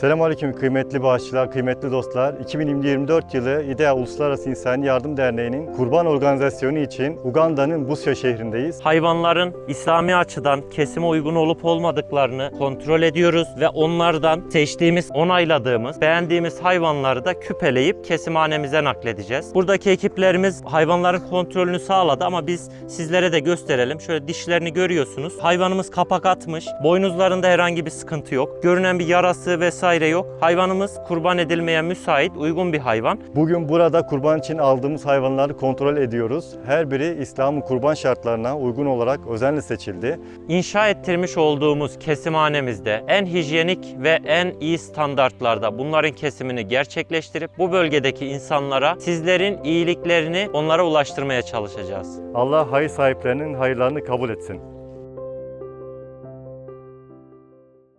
Selamünaleyküm kıymetli bağışçılar, kıymetli dostlar. 2024 yılı İDEA Uluslararası İnsani Yardım Derneği'nin kurban organizasyonu için Uganda'nın Busya şehrindeyiz. Hayvanların İslami açıdan kesime uygun olup olmadıklarını kontrol ediyoruz ve onlardan seçtiğimiz, onayladığımız, beğendiğimiz hayvanları da küpeleyip kesimhanemize nakledeceğiz. Buradaki ekiplerimiz hayvanların kontrolünü sağladı ama biz sizlere de gösterelim. Şöyle dişlerini görüyorsunuz. Hayvanımız kapak atmış. Boynuzlarında herhangi bir sıkıntı yok. Görünen bir yarası vesaire yok. Hayvanımız kurban edilmeye müsait, uygun bir hayvan. Bugün burada kurban için aldığımız hayvanları kontrol ediyoruz. Her biri İslam'ın kurban şartlarına uygun olarak özenle seçildi. İnşa ettirmiş olduğumuz kesimhanemizde en hijyenik ve en iyi standartlarda bunların kesimini gerçekleştirip bu bölgedeki insanlara sizlerin iyiliklerini onlara ulaştırmaya çalışacağız. Allah hayır sahiplerinin hayırlarını kabul etsin.